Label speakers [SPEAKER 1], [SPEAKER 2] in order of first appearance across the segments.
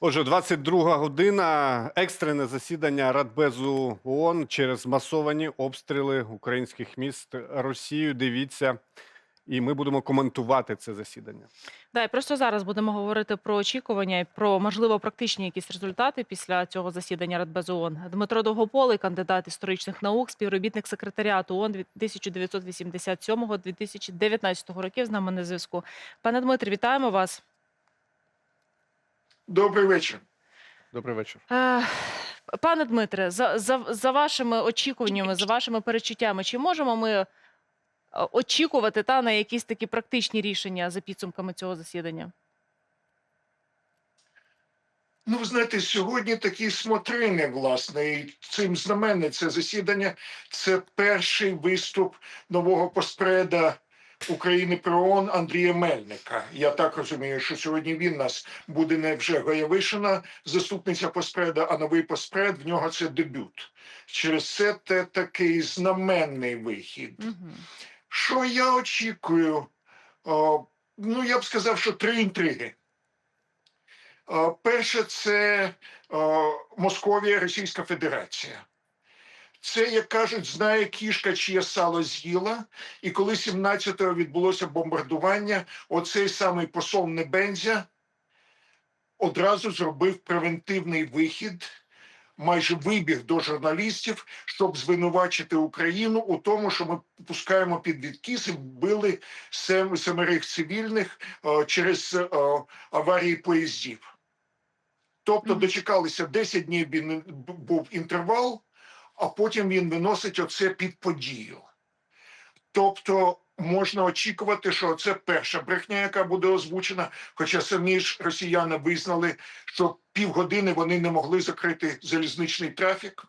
[SPEAKER 1] Отже, 22 година. Екстрене засідання Радбезу ООН через масовані обстріли українських міст Росією. Дивіться, і ми будемо коментувати це засідання.
[SPEAKER 2] Да, і просто зараз будемо говорити про очікування про можливо практичні якісь результати після цього засідання Радбезу ООН. Дмитро Довгополий, кандидат історичних наук, співробітник секретаріату ООН від 1987-2019 років. З нами на зв'язку. Пане Дмитре, вітаємо вас.
[SPEAKER 3] Добрий вечір.
[SPEAKER 1] Добрий вечір.
[SPEAKER 2] Е, Пане Дмитре, за, за, за вашими очікуваннями, за вашими перечуттями, чи можемо ми е, очікувати та на якісь такі практичні рішення за підсумками цього засідання?
[SPEAKER 3] Ну, ви знаєте, сьогодні такі смотрини, власне, і цим знаменне це засідання. Це перший виступ нового постпреда України про ООН Андрія Мельника. Я так розумію, що сьогодні він нас буде не вже Гоявишина, заступниця постпреда, а новий постпред. В нього це дебют. Через це це такий знаменний вихід.
[SPEAKER 2] Угу.
[SPEAKER 3] Що я очікую? О, ну, я б сказав, що три інтриги. О, перше, це о, Московія, Російська Федерація. Це, як кажуть, знає кішка, чиє сало з'їла. І коли 17-го відбулося бомбардування, оцей самий посол Небензя одразу зробив превентивний вихід, майже вибіг до журналістів, щоб звинувачити Україну у тому, що ми пускаємо під відкіс і вбили сем, семерих цивільних о, через о, аварії поїздів. Тобто дочекалися 10 днів був інтервал, а потім він виносить оце під подію. Тобто можна очікувати, що це перша брехня, яка буде озвучена. Хоча самі ж росіяни визнали, що півгодини вони не могли закрити залізничний трафік.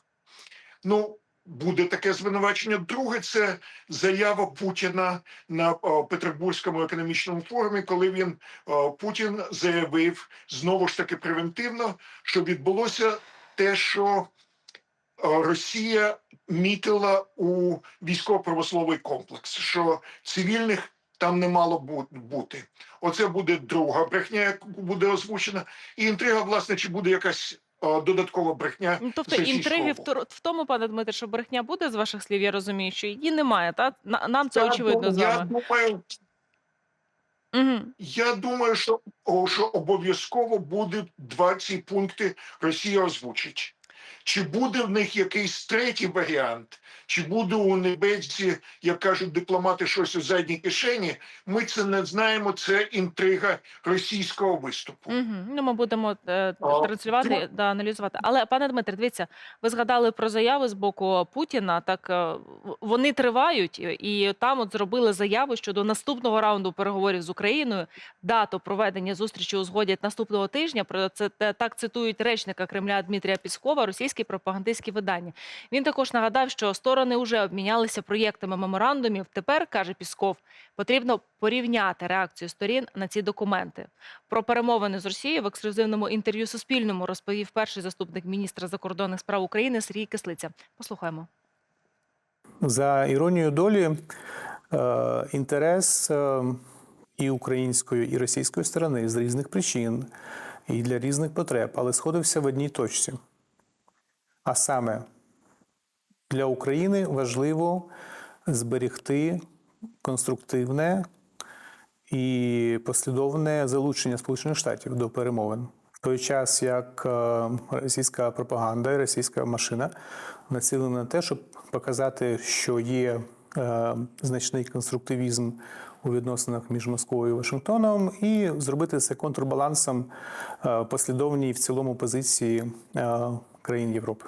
[SPEAKER 3] Ну, буде таке звинувачення. Друге, це заява Путіна на Петербурзькому економічному форумі, коли він Путін заявив знову ж таки превентивно, що відбулося те, що Росія мітила у військово-промисловий комплекс, що цивільних там не мало бути. Оце буде друга брехня, яка буде озвучена. І інтрига, власне, чи буде якась додаткова брехня.
[SPEAKER 2] Ну, тобто інтриги в, в тому, пане Дмитре, що брехня буде з ваших слів, я розумію, що її немає, та? На- Нам це
[SPEAKER 3] Я
[SPEAKER 2] очевидно з
[SPEAKER 3] дум- Я думаю,
[SPEAKER 2] Угу.
[SPEAKER 3] Я думаю, що, що обов'язково два ці пункти Росія озвучить. Чи буде в них якийсь третій варіант, чи буде у небезці, як кажуть дипломати, щось у задній кишені? Ми це не знаємо. Це інтрига російського виступу.
[SPEAKER 2] Угу. Ну, ми будемо е, транслювати
[SPEAKER 3] друг-
[SPEAKER 2] да, аналізувати. Але, пане Дмитре, дивіться, ви згадали про заяви з боку Путіна. Так е, вони тривають, і- і там от зробили заяву щодо наступного раунду переговорів з Україною. Дату проведення зустрічі узгодять наступного тижня. Про це так цитують речника Кремля Дмитрія Піскова, російські пропагандистські видання. Він також нагадав, що сторони вже обмінялися проєктами меморандумів. Тепер каже Пісков, потрібно порівняти реакцію сторін на ці документи. Про перемовини з Росією в ексклюзивному інтерв'ю Суспільному розповів перший заступник міністра закордонних справ України Сергій Кислиця. Послухаємо.
[SPEAKER 4] За іронією долі, е, інтерес е, і української, і російської сторони з різних причин і для різних потреб, але сходився в одній точці. А саме для України важливо зберегти конструктивне і послідовне залучення Сполучених Штатів до перемовин. В той час, як е, російська пропаганда і російська машина націлена на те, щоб показати, що є е, значний конструктивізм у відносинах між Москвою і Вашингтоном, і зробити це контрбалансом е, послідовній в цілому позиції країн Європи.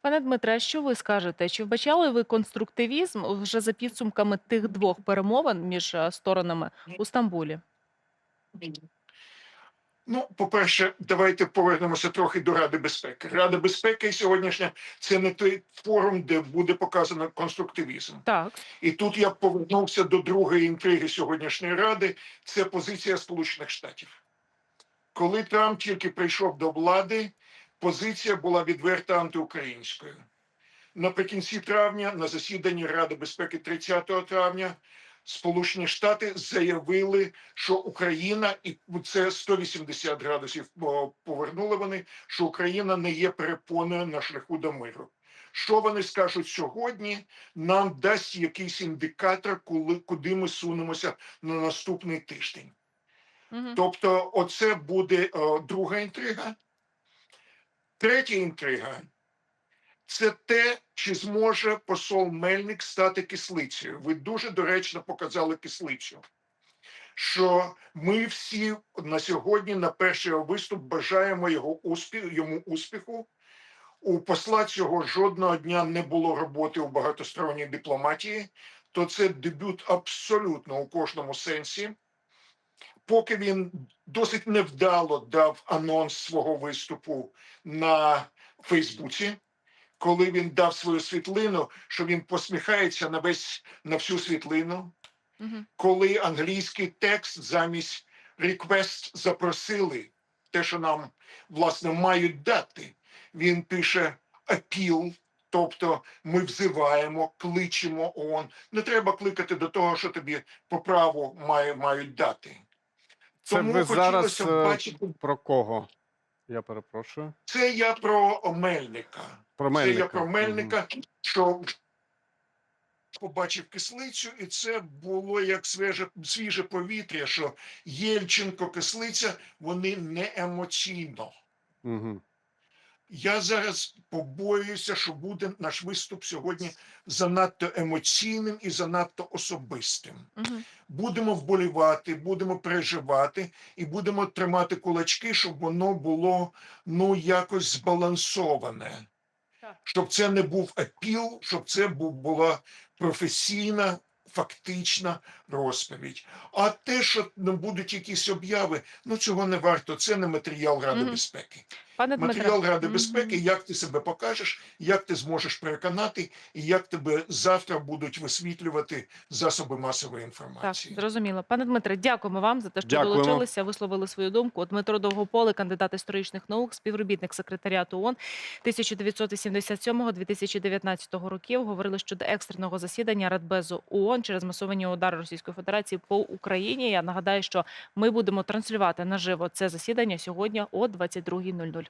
[SPEAKER 2] Пане Дмитре, що ви скажете? Чи вбачали ви конструктивізм вже за підсумками тих двох перемовин між е, сторонами у Стамбулі?
[SPEAKER 3] Ну, по-перше, давайте повернемося трохи до Ради безпеки. Рада безпеки сьогоднішня це не той форум, де буде показано конструктивізм.
[SPEAKER 2] Так.
[SPEAKER 3] І тут я повернувся до другої інтриги сьогоднішньої ради. Це позиція Сполучених Штатів. Коли Трамп тільки прийшов до влади, позиція була відверто антиукраїнською. Наприкінці травня, на засіданні Ради безпеки 30 травня, Сполучені Штати заявили, що Україна, і це 180 градусів повернули вони, що Україна не є перепоною на шляху до миру. Що вони скажуть сьогодні, нам дасть якийсь індикатор, коли куди ми сунемося на наступний тиждень. Тобто, оце буде о, друга інтрига. Третя інтрига це те, чи зможе посол Мельник стати кислицею. Ви дуже доречно показали кислицю. Що ми всі на сьогодні на перший виступ бажаємо його успіх, йому успіху. У посла цього жодного дня не було роботи у багатосторонній дипломатії, то це дебют абсолютно у кожному сенсі. Поки він досить невдало дав анонс свого виступу на Фейсбуці, коли він дав свою світлину, що він посміхається на весь на всю світлину,
[SPEAKER 2] Мгм.
[SPEAKER 3] коли англійський текст замість request запросили те, що нам власне мають дати. Він пише appeal, тобто ми взиваємо, кличемо ООН. Не треба кликати до того, що тобі по праву має, мають дати.
[SPEAKER 1] Це
[SPEAKER 3] Тому
[SPEAKER 1] ви зараз
[SPEAKER 3] хотілося
[SPEAKER 1] е,
[SPEAKER 3] бачити.
[SPEAKER 1] про кого? Я перепрошую.
[SPEAKER 3] Це я про Мельника.
[SPEAKER 1] Про
[SPEAKER 3] Це я про. Мельника, що побачив кислицю, і це було як свіже, свіже повітря, що Єльченко, кислиця, вони не емоційно.
[SPEAKER 1] Мгм.
[SPEAKER 3] Я зараз побоююся, що буде наш виступ сьогодні занадто емоційним і занадто особистим.
[SPEAKER 2] Мгм.
[SPEAKER 3] Будемо вболівати, будемо переживати і будемо тримати кулачки, щоб воно було ну якось збалансоване. Щоб це не був апіл, щоб це була професійна, фактична розповідь. А те, що будуть якісь обяви, ну цього не варто. Це не матеріал Ради
[SPEAKER 2] Мгм.
[SPEAKER 3] безпеки.
[SPEAKER 2] Пане
[SPEAKER 3] Матеріал Ради безпеки, як ти себе покажеш, як ти зможеш переконати, і як тебе завтра будуть висвітлювати засоби масової
[SPEAKER 2] Так,
[SPEAKER 3] інформації.
[SPEAKER 2] зрозуміло. Пане Дмитре, дякуємо вам за те, що
[SPEAKER 1] Дякуємо.
[SPEAKER 2] долучилися, висловили свою думку. Дмитро Довгополе, кандидат історичних наук, співробітник секретаріату ООН 1987-2019 років, говорили щодо екстреного засідання Радбезу ООН через масовані удари Російської Федерації по Україні. Я нагадаю, що ми будемо транслювати наживо це засідання сьогодні о 22.00.